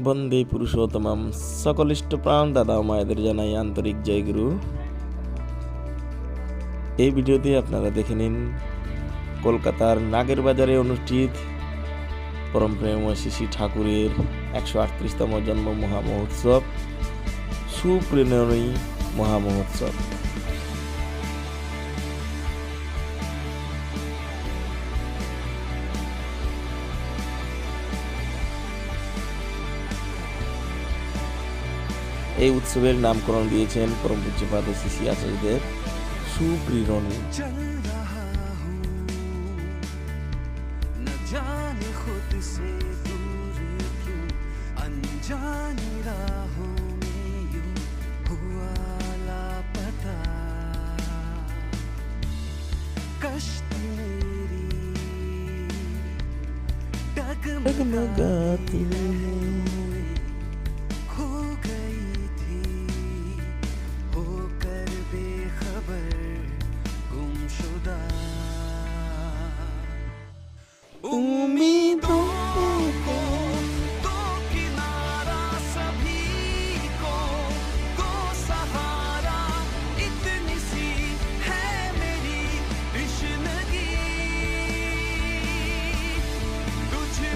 বন্দে পুরুষোত্তমম। সকলিষ্ট প্রাণ দাদা মায়েদের জানাই আন্তরিক জয়গুরু এই ভিডিওতে আপনারা দেখে নিন। কলকাতার নাগের বাজারে অনুষ্ঠিত পরম প্রেমময় শিশি ঠাকুরের একশো আটত্রিশতম জন্ম মহামহোৎসব। সুপ্রেরণী মহামহোৎসব। এই উৎসবের নামকরণ দিয়েছেন পরম পূজ্যপাদ শিশি আচার্যদেব সুপ্রেরণী चल रहा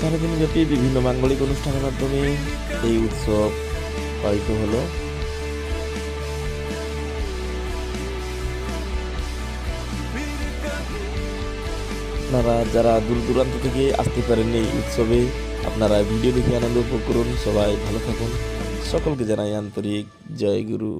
সারাদিন ব্যাপী বিভিন্ন মাঙ্গলিক অনুষ্ঠানের মাধ্যমে এই উৎসব পালিত হলো। আপনারা যারা দূর দূরান্ত থেকে আসতে পারেননি এই উৎসবে, আপনারা ভিডিও দেখে আনন্দ উপভোগ করুন। সবাই ভালো থাকুন। সকলকে জানাই আন্তরিক জয় গুরু।